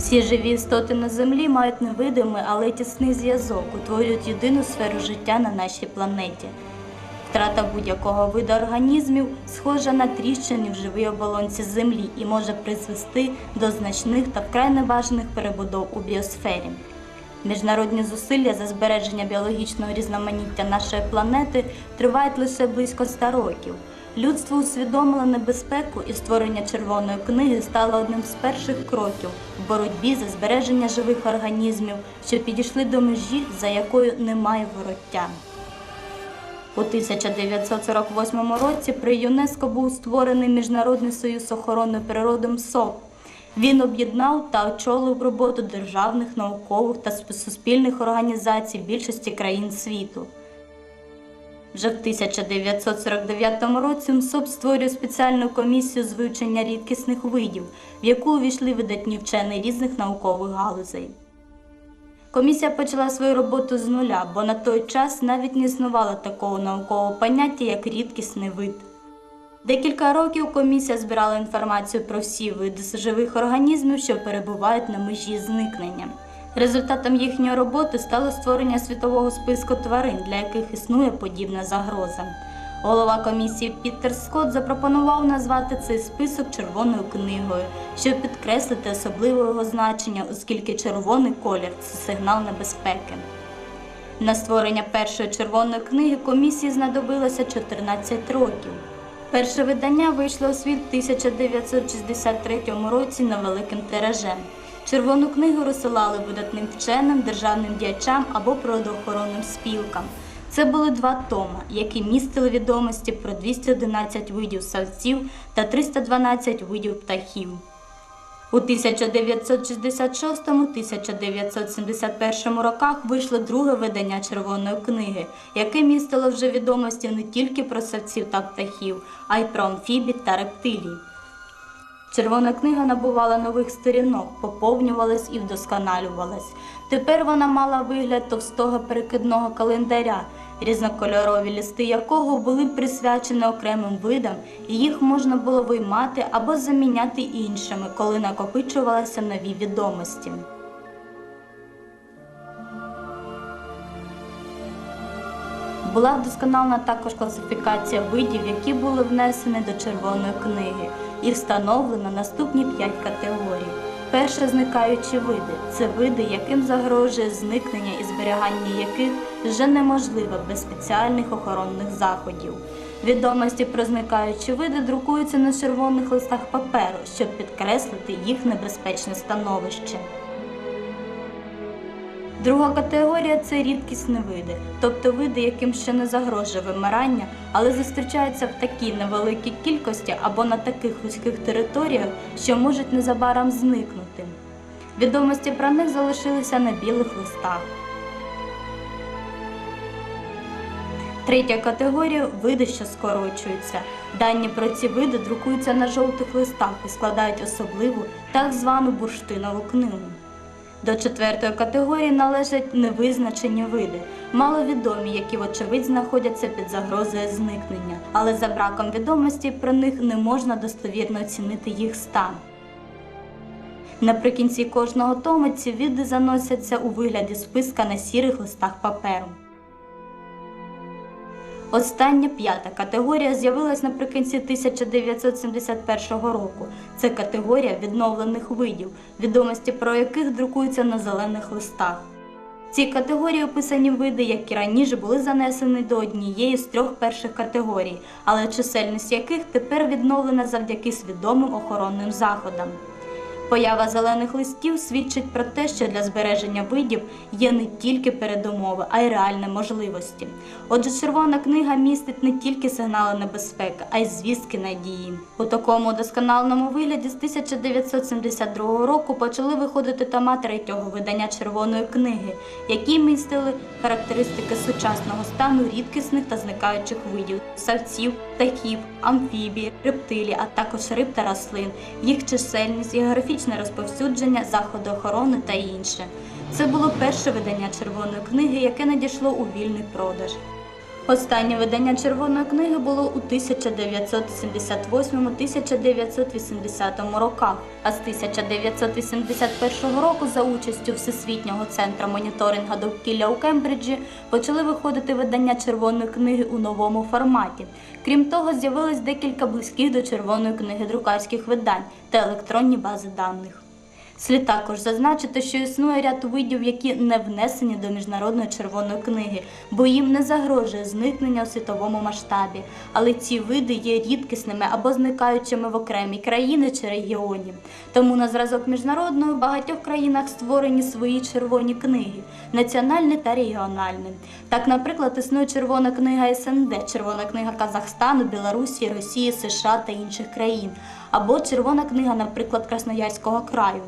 Всі живі істоти на землі мають невидимий, але тісний зв'язок, утворюють єдину сферу життя на нашій планеті. Втрата будь-якого виду організмів схожа на тріщини в живій оболонці землі і може призвести до значних та вкрай небажаних перебудов у біосфері. Міжнародні зусилля за збереження біологічного різноманіття нашої планети тривають лише близько 100 років. Людство усвідомило небезпеку і створення червоної книги стало одним з перших кроків в боротьбі за збереження живих організмів, що підійшли до межі, за якою немає вороття. У 1948 році при ЮНЕСКО був створений Міжнародний союз охорони природи МСОП. Він об'єднав та очолив роботу державних, наукових та суспільних організацій більшості країн світу. Вже в 1949 році МСОП створює спеціальну комісію з вивчення рідкісних видів, в яку увійшли видатні вчені різних наукових галузей. Комісія почала свою роботу з нуля, бо на той час навіть не існувало такого наукового поняття, як рідкісний вид. Декілька років комісія збирала інформацію про всі види живих організмів, що перебувають на межі зникнення. Результатом їхньої роботи стало створення світового списку тварин, для яких існує подібна загроза. Голова комісії Пітер Скотт запропонував назвати цей список червоною книгою, щоб підкреслити особливе його значення, оскільки червоний колір це сигнал небезпеки. На створення першої червоної книги комісії знадобилося 14 років. Перше видання вийшло у світ в 1963 році невеликим тиражем. Червону книгу розсилали видатним вченим, державним діячам або природоохоронним спілкам. Це були два тома, які містили відомості про 211 видів савців та 312 видів птахів. У 1966-1971 роках вийшло друге видання червоної книги, яке містило вже відомості не тільки про савців та птахів, а й про амфібій та рептилій. Червона книга набувала нових сторінок, поповнювалась і вдосконалювалась. Тепер вона мала вигляд товстого перекидного календаря, різнокольорові листи якого були присвячені окремим видам, і їх можна було виймати або заміняти іншими, коли накопичувалися нові відомості. Була вдосконалена також класифікація видів, які були внесені до червоної книги, і встановлено наступні п'ять категорій. Перше зникаючі види це види, яким загрожує зникнення і зберігання яких вже неможливе без спеціальних охоронних заходів. Відомості про зникаючі види друкуються на червоних листах паперу, щоб підкреслити їх небезпечне становище. Друга категорія це рідкісні види, тобто види, яким ще не загрожує вимирання, але зустрічаються в такій невеликій кількості або на таких вузьких територіях, що можуть незабаром зникнути. Відомості про них залишилися на білих листах. Третя категорія види, що скорочуються. Дані про ці види друкуються на жовтих листах і складають особливу так звану бурштинову книгу. До четвертої категорії належать невизначені види, маловідомі, які, вочевидь, знаходяться під загрозою зникнення, але за браком відомості про них не можна достовірно оцінити їх стан. Наприкінці кожного тому ці види заносяться у вигляді списка на сірих листах паперу. Остання п'ята категорія з'явилась наприкінці 1971 року. Це категорія відновлених видів, відомості про яких друкуються на зелених листах. В цій категорії описані види, які раніше були занесені до однієї з трьох перших категорій, але чисельність яких тепер відновлена завдяки свідомим охоронним заходам. Поява зелених листів свідчить про те, що для збереження видів є не тільки передумови, а й реальні можливості. Отже, червона книга містить не тільки сигнали небезпеки, а й звістки надії. У такому досконаленому вигляді з 1972 року почали виходити тома третього видання червоної книги, які містили характеристики сучасного стану рідкісних та зникаючих видів савців, птахів, амфібій, рептилій, а також риб та рослин, їх чисельність, географічне розповсюдження, заходи охорони та інше. Це було перше видання червоної книги, яке надійшло у вільний продаж. Останнє видання Червоної книги було у 1978-1980 роках, а з 1981 року за участю Всесвітнього центру моніторинга довкілля у Кембриджі почали виходити видання Червоної книги у новому форматі. Крім того, з'явилось декілька близьких до Червоної книги друкарських видань та електронні бази даних. Слід також зазначити, що існує ряд видів, які не внесені до міжнародної червоної книги, бо їм не загрожує зникнення у світовому масштабі. Але ці види є рідкісними або зникаючими в окремій країні чи регіоні. Тому на зразок міжнародної в багатьох країнах створені свої червоні книги, національні та регіональні. Так, наприклад, існує червона книга СНД, червона книга Казахстану, Білорусі, Росії, США та інших країн або червона книга, наприклад, Красноярського краю.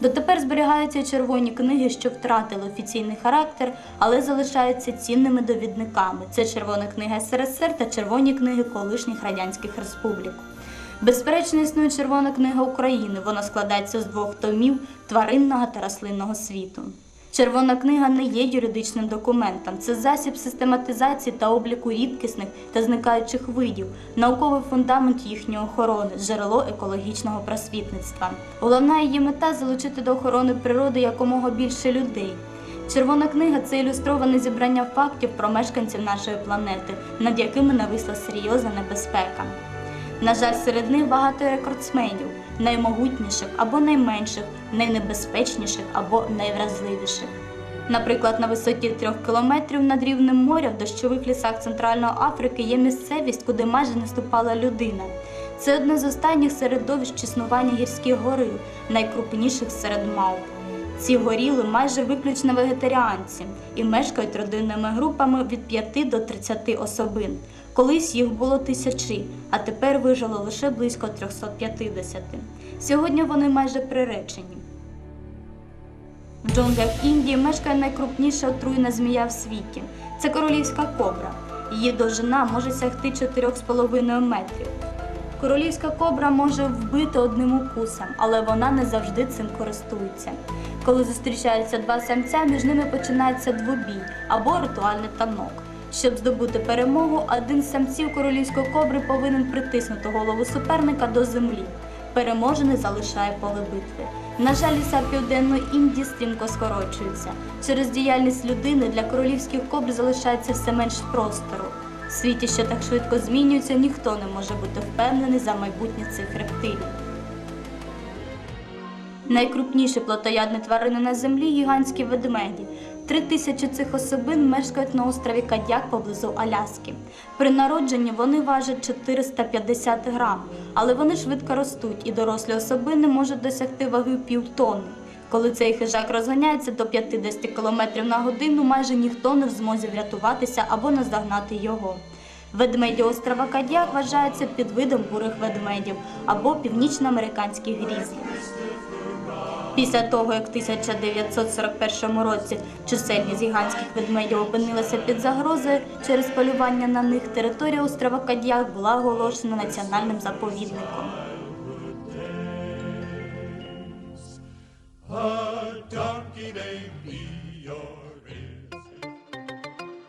Дотепер зберігаються червоні книги, що втратили офіційний характер, але залишаються цінними довідниками. Це червона книга СРСР та червоні книги колишніх радянських республік. Безперечно, існує червона книга України. Вона складається з двох томів тваринного та рослинного світу. Червона книга не є юридичним документом, це засіб систематизації та обліку рідкісних та зникаючих видів, науковий фундамент їхньої охорони, джерело екологічного просвітництва. Головна її мета залучити до охорони природи якомога більше людей. Червона книга це ілюстроване зібрання фактів про мешканців нашої планети, над якими нависла серйозна небезпека. На жаль, серед них багато рекордсменів, наймогутніших або найменших, найнебезпечніших або найвразливіших. Наприклад, на висоті трьох кілометрів над рівнем моря в дощових лісах Центральної Африки є місцевість, куди майже не ступала людина. Це одне з останніх середовищ існування гірських горил, найкрупніших серед мавп. Ці горіли майже виключно вегетаріанці і мешкають родинними групами від 5 до 30 особин. Колись їх було тисячі, а тепер вижило лише близько 350. Сьогодні вони майже приречені. В джунглях Індії мешкає найкрупніша отруйна змія в світі. Це королівська кобра. Її довжина може сягти 4,5 метрів. Королівська кобра може вбити одним укусом, але вона не завжди цим користується. Коли зустрічаються два самця, між ними починається двобій або ритуальний танок. Щоб здобути перемогу, один з самців королівської кобри повинен притиснути голову суперника до землі. Переможений залишає поле битви. На жаль, ліса південної Індії стрімко скорочуються. Через діяльність людини для королівських кобр залишається все менш простору. В світі, що так швидко змінюється, ніхто не може бути впевнений за майбутнє цих рептилій. Найкрупніші плотоядні тварини на землі гігантські ведмеді. Три тисячі цих особин мешкають на острові Кадяк поблизу Аляски. При народженні вони важать 450 грам, але вони швидко ростуть і дорослі особини можуть досягти ваги півтонни. Коли цей хижак розганяється до 50 км на годину, майже ніхто не в змозі врятуватися або наздогнати його. Ведмеді острова Кадяк вважаються підвидом бурих ведмедів або північноамериканських грізлів. Після того, як в 1941 році чисельність гігантських ведмедів опинилася під загрозою через полювання на них, територія острова Кадяк була оголошена національним заповідником.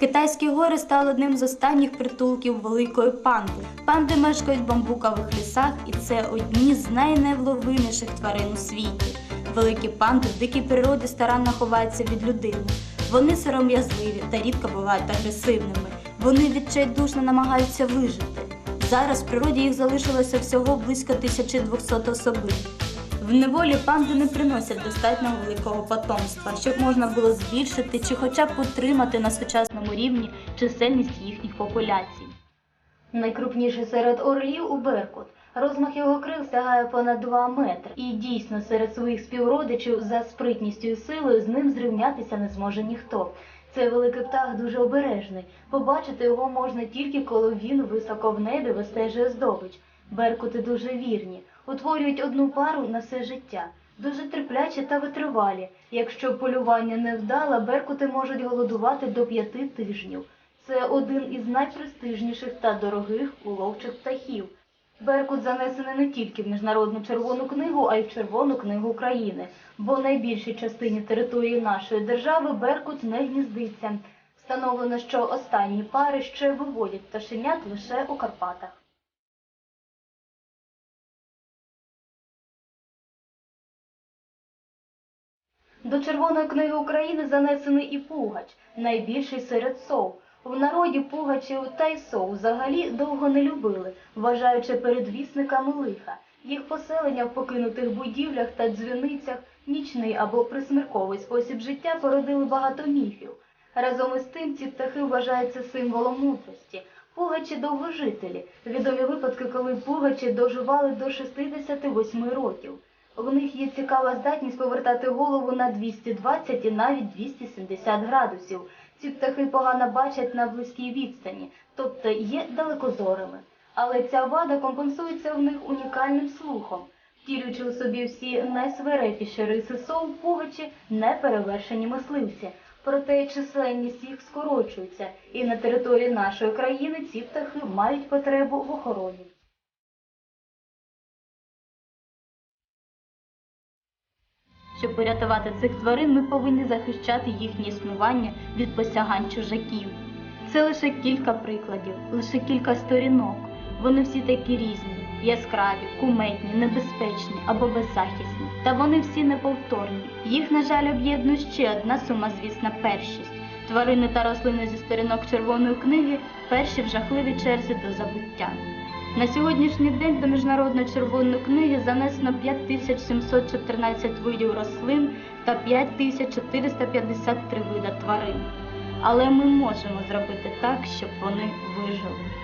Китайські гори стали одним з останніх притулків великої панди. Панди мешкають в бамбукових лісах, і це одні з найневловиміших тварин у світі. Великі панди в дикій природі старанно ховаються від людини. Вони сором'язливі та рідко бувають агресивними. Вони відчайдушно намагаються вижити. Зараз в природі їх залишилося всього близько 1200 особин. В неволі панди не приносять достатньо великого потомства, щоб можна було збільшити чи хоча б утримати на сучасному рівні чисельність їхніх популяцій. Найкрупніший серед орлів у Беркут. Розмах його крил сягає понад 2 метри. І дійсно серед своїх співродичів за спритністю і силою з ним зрівнятися не зможе ніхто. Цей великий птах дуже обережний. Побачити його можна тільки коли він високо в небі вистежує здобич. Беркути дуже вірні, утворюють одну пару на все життя. Дуже терплячі та витривалі. Якщо полювання не вдало, беркути можуть голодувати до п'яти тижнів. Це один із найпрестижніших та дорогих уловчих птахів. Беркут занесений не тільки в Міжнародну червону книгу, а й в Червону книгу України, бо найбільшій частині території нашої держави Беркут не гніздиться. Встановлено, що останні пари ще виводять пташенят лише у Карпатах. До Червоної книги України занесений і Пугач, найбільший серед сов. В народі Пугачів та й сов взагалі довго не любили, вважаючи передвісниками лиха. Їх поселення в покинутих будівлях та дзвіницях, нічний або присмерковий спосіб життя породили багато міфів. Разом із тим ці птахи вважаються символом мудрості. Пугачі довгожителі. Відомі випадки, коли пугачі доживали до 68 років. В них є цікава здатність повертати голову на 220 і навіть 270 градусів. Ці птахи погано бачать на близькій відстані, тобто є далекозорими. Але ця вада компенсується в них унікальним слухом, втілюючи у собі всі найсвирепіші риси сов, пугачі неперевершені мисливці. Проте численність їх скорочується, і на території нашої країни ці птахи мають потребу в охороні. Щоб порятувати цих тварин, ми повинні захищати їхнє існування від посягань чужаків. Це лише кілька прикладів, лише кілька сторінок. Вони всі такі різні, яскраві, куметні, небезпечні або беззахисні. Та вони всі неповторні. Їх, на жаль, об'єднує ще одна сумазвісна першість. Тварини та рослини зі сторінок червоної книги перші в жахливій черзі до забуття. На сьогоднішній день до Міжнародної червоної книги занесено 5714 видів рослин та 5453 вида тварин. Але ми можемо зробити так, щоб вони вижили.